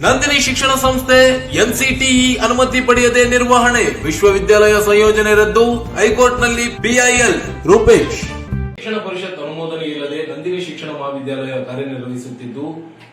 ನಂದಿನಿ ಶಿಕ್ಷಣ ಸಂಸ್ಥೆ ಎನ್ಸಿಟಿಇ ಅನುಮತಿ ಪಡೆಯದೆ ನಿರ್ವಹಣೆ ವಿಶ್ವವಿದ್ಯಾಲಯ ಸಂಯೋಜನೆ ರದ್ದು. ಹೈಕೋರ್ಟ್ನಲ್ಲಿ ಬಿಐಎಲ್ ರೂಪೇಶ್. ಶಿಕ್ಷಣ ಪರಿಷತ್ ನಂದಿನಿ ಶಿಕ್ಷಣ ಮಹಾವಿದ್ಯಾಲಯ ಕಾರ್ಯನಿರ್ವಹಿಸುತ್ತಿದ್ದು,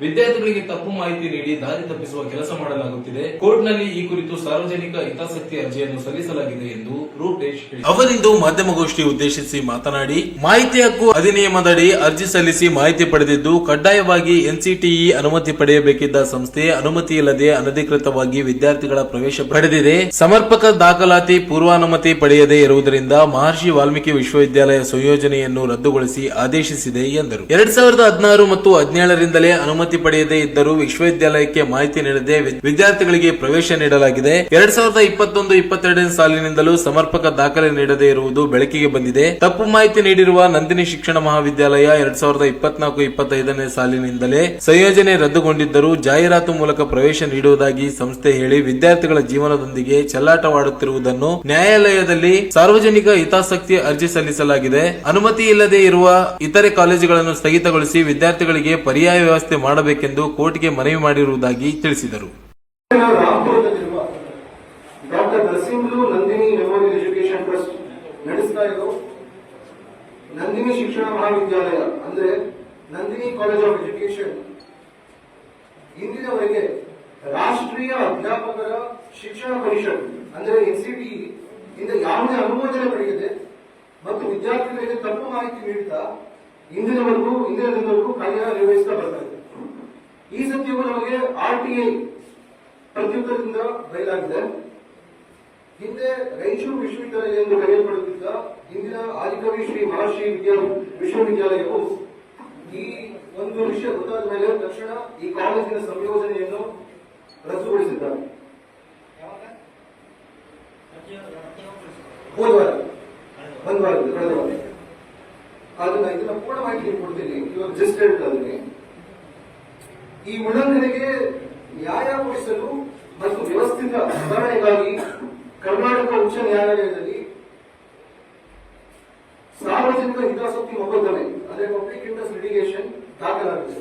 ವಿದ್ಯಾರ್ಥಿಗಳಿಗೆ ತಪ್ಪು ಮಾಹಿತಿ ನೀಡಿ ದಾರಿ ತಪ್ಪಿಸುವ ಕೆಲಸ ಮಾಡಲಾಗುತ್ತಿದೆ. ಕೋರ್ಟ್ನಲ್ಲಿ ಈ ಕುರಿತು ಸಾರ್ವಜನಿಕ ಹಿತಾಸಕ್ತಿ ಅರ್ಜಿಯನ್ನು ಸಲ್ಲಿಸಲಾಗಿದೆ ಎಂದು ರೂಪೇಶ್. ಅವರಿಂದು ಮಾಧ್ಯಮಗೋಷ್ಠಿ ಉದ್ದೇಶಿಸಿ ಮಾತನಾಡಿ, ಮಾಹಿತಿ ಹಕ್ಕು ಅಧಿನಿಯಮದಡಿ ಅರ್ಜಿ ಸಲ್ಲಿಸಿ ಮಾಹಿತಿ ಪಡೆದಿದ್ದು, ಕಡ್ಡಾಯವಾಗಿ ಎನ್ಸಿಟಿಇ ಅನುಮತಿ ಪಡೆಯಬೇಕಿದ್ದ ಸಂಸ್ಥೆ ಅನುಮತಿ ಇಲ್ಲದೆ ಅನಧಿಕೃತವಾಗಿ ವಿದ್ಯಾರ್ಥಿಗಳ ಪ್ರವೇಶ ಪಡೆದಿದೆ. ಸಮರ್ಪಕ ದಾಖಲಾತಿ ಪೂರ್ವಾನುಮತಿ ಪಡೆಯದೇ ಇರುವುದರಿಂದ ಮಹರ್ಷಿ ವಾಲ್ಮೀಕಿ ವಿಶ್ವವಿದ್ಯಾಲಯ ಸಂಯೋಜನೆಯನ್ನು ರದ್ದುಗೊಳಿಸಿ ಆದೇಶಿಸಿದೆ ಎಂದರು. ಎರಡ್ ಸಾವಿರದ ಹದಿನಾರು ಮತ್ತು ಹದಿನೇಳರಿಂದಲೇ ಅನುಮತಿ ಪಡೆಯದೇ ಇದ್ದರೂ ವಿಶ್ವವಿದ್ಯಾಲಯಕ್ಕೆ ಮಾಹಿತಿ ನೀಡದೆ ವಿದ್ಯಾರ್ಥಿಗಳಿಗೆ ಪ್ರವೇಶ ನೀಡಲಾಗಿದೆ. ಎರಡ್ ಸಾವಿರದ ಇಪ್ಪತ್ತೊಂದು, ಇಪ್ಪತ್ತೆರಡನೇ ಸಾಲಿನಿಂದಲೂ ಸಮರ್ಪಕ ದಾಖಲೆ ನೀಡದೇ ಇರುವುದು ಬೆಳಕಿಗೆ ಬಂದಿದೆ. ತಪ್ಪು ಮಾಹಿತಿ ನೀಡಿರುವ ನಂದಿನಿ ಶಿಕ್ಷಣ ಮಹಾವಿದ್ಯಾಲಯ ಎರಡ್ ಸಾವಿರದ ಇಪ್ಪತ್ನಾಲ್ಕು, ಇಪ್ಪತ್ತೈದನೇ ಸಾಲಿನಿಂದಲೇ ಸಂಯೋಜನೆ ರದ್ದುಗೊಂಡಿದ್ದರೂ ಜಾಹೀರಾತು ಮೂಲಕ ಪ್ರವೇಶ ನೀಡುವುದಾಗಿ ಸಂಸ್ಥೆ ಹೇಳಿ ವಿದ್ಯಾರ್ಥಿಗಳ ಜೀವನದೊಂದಿಗೆ ಚೆಲ್ಲಾಟವಾಡುತ್ತಿರುವುದನ್ನು ನ್ಯಾಯಾಲಯದಲ್ಲಿ ಸಾರ್ವಜನಿಕ ಹಿತಾಸಕ್ತಿ ಅರ್ಜಿ ಸಲ್ಲಿಸಲಾಗಿದೆ. ಅನುಮತಿ ಇಲ್ಲದೆ ಇರುವ ಇತರೆ ಕಾಲೇಜುಗಳನ್ನು ಸ್ಥಗಿತಗೊಳಿಸಿ ವಿದ್ಯಾರ್ಥಿಗಳಿಗೆ ಪರ್ಯಾಯ ವ್ಯವಸ್ಥೆ ಮಾಡಬೇಕೆಂದು ಕೋರ್ಟ್ಗೆ ಮನವಿ ಮಾಡಿರುವುದಾಗಿ ತಿಳಿಸಿದರು. ನಂದಿನಿ ಶಿಕ್ಷಣ ಮಹಾವಿದ್ಯಾಲಯ, ಅಂದ್ರೆ ನಂದಿನಿ ಕಾಲೇಜ್ ಆಫ್ ಎಜುಕೇಶನ್ ಇಂದಿನವರೆಗೆ ರಾಷ್ಟ್ರೀಯ ಅಧ್ಯಾಪಕರ ಶಿಕ್ಷಣ ಪರಿಷತ್, ಅಂದ್ರೆ ಎನ್ಸಿಟಿ, ಇಂದ ಯಾವುದೇ ಅನುಮೋದನೆ ಪಡೆಯದೆ, ಮತ್ತು ವಿದ್ಯಾರ್ಥಿಗಳಿಗೆ ತಪ್ಪು ಮಾಹಿತಿ ನೀಡುತ್ತಾ ಇಂದಿನವರೆಗೂ, ಇಂದಿನ ದಿನವರೆಗೂ ಕಾರ್ಯನಿರ್ವಹಿಸ್ತಾ ಬರ್ತಾ ಇದೆ. ಈ ಸತ್ಯವು ನಮಗೆ ಆರ್ ಟಿ ಐ ಪ್ರತ್ಯುತ್ತರದಿಂದ ಬಯಲಾಗಿದೆ. ಹಿಂದೆ ರಾಯಚೂರು ವಿಶ್ವವಿದ್ಯಾಲಯ ಎಂದು ಕರೆಯಲ್ಪಡುತ್ತಿದ್ದ ಇಂದಿನ ಆದಿಕವಿ ಶ್ರೀ ಮಹರ್ಷಿ ವಿದ್ಯಾ ವಿಶ್ವವಿದ್ಯಾಲಯವು ಈ ಒಂದು ವಿಷಯ ಗೊತ್ತಾದ ಮೇಲೆ ತಕ್ಷಣ ಈ ಕಾಲೇಜಿನ ಸಂಯೋಜನೆಯನ್ನು ರದ್ದುಗೊಳಿಸಿದ್ದಾರೆ. ಹೋದ ವಾರ. ಒಂದು ಕಳೆದ ಅದನ್ನ ಇದನ್ನ ಪೂರ್ಣ ಮಾಹಿತಿ ಕೊಡ್ತೀನಿ. ಇವಾಗ ಜಸ್ಟ್ ಹೇಳ್ತಾ ಇದ್ದೀನಿ ಈ ಉಲ್ಲಂಘನೆಗೆ ನ್ಯಾಯ ಕೊಡಿಸಲು ಮತ್ತು ವ್ಯವಸ್ಥಿತ ಸುಧಾರಣೆಗಾಗಿ ಕರ್ನಾಟಕ ಉಚ್ಚ ನ್ಯಾಯಾಲಯದಲ್ಲಿ ಸಾರ್ವಜನಿಕ ಹಿತಾಸಕ್ತಿ ಮೊಕದ್ದಮೆ ಅಂದ್ರೆ ಪಬ್ಲಿಕ್ ಇಂಟ್ರೆಸ್ಟ್ ಲಿಟಿಗೇಷನ್ ದಾಖಲಾಗಿದೆ.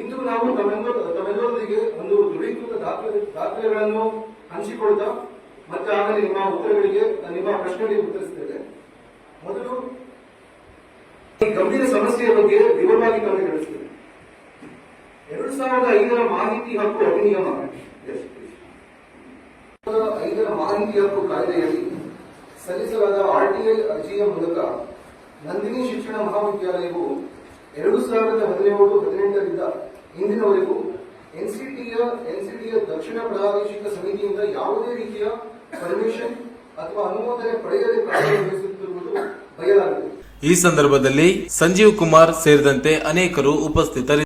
ಇಂದು ನಾವು ತಮ್ಮೆಲ್ಲರ ತಮ್ಮೆಲ್ಲರೊಂದಿಗೆ ಒಂದು ದೃಢೀಕೃತ ದಾಖಲೆ, ದಾಖಲೆಗಳನ್ನು ಹಂಚಿಕೊಳ್ತಾ ಮತ್ತೆ ಆಮೇಲೆ ನಿಮ್ಮ ಉತ್ತರಗಳಿಗೆ, ನಿಮ್ಮ ಪ್ರಶ್ನೆಗಳಿಗೆ ಉತ್ತರಿಸುತ್ತೇವೆ. ಮೊದಲು ಗಂಭೀರ ಸಮಸ್ಯೆಯ ಬಗ್ಗೆ ವಿವರವಾಗಿ ಗಮನ ನಡೆಸುತ್ತದೆ ಎರಡು ಸಾವಿರದ ಐದರ ಮಾಹಿತಿ ಹಕ್ಕು ಅಧಿನಿಯಮ. ಐದರ ಮಾಹಿತಿ ಹಕ್ಕು ಕಾಯ್ದೆಯಲ್ಲಿ ಸಲ್ಲಿಸಲಾದ ಆರ್ಟಿಐ ಅರ್ಜಿಯ ಮೂಲಕ ನಂದಿನಿ ಶಿಕ್ಷಣ ಮಹಾವಿದ್ಯಾಲಯವು ಎರಡು ಸಾವಿರದ ಹದಿನೇಳು ಹದಿನೆಂಟರಿಂದ ಇಂದಿನವರೆಗೂ ಎನ್ಸಿಟಿಯ ಎನ್ಸಿಟಿಯ ದಕ್ಷಿಣ ಪ್ರಾದೇಶಿಕ ಸಮಿತಿಯಿಂದ ಯಾವುದೇ ರೀತಿಯ ಪರ್ಮಿಷನ್ ಅಥವಾ ಅನುಮೋದನೆ ಪಡೆಯದೆ ಕಾರ್ಯನಿರ್ವಹಿಸುತ್ತಿರುವುದು ಬಯಲಾಗಿದೆ ಈ ಸಂದರ್ಭದಲ್ಲಿ ಸಂಜೀವ್ ಕುಮಾರ್ ಸೇರಿದಂತೆ ಅನೇಕರು ಉಪಸ್ಥಿತರಿದ್ದರು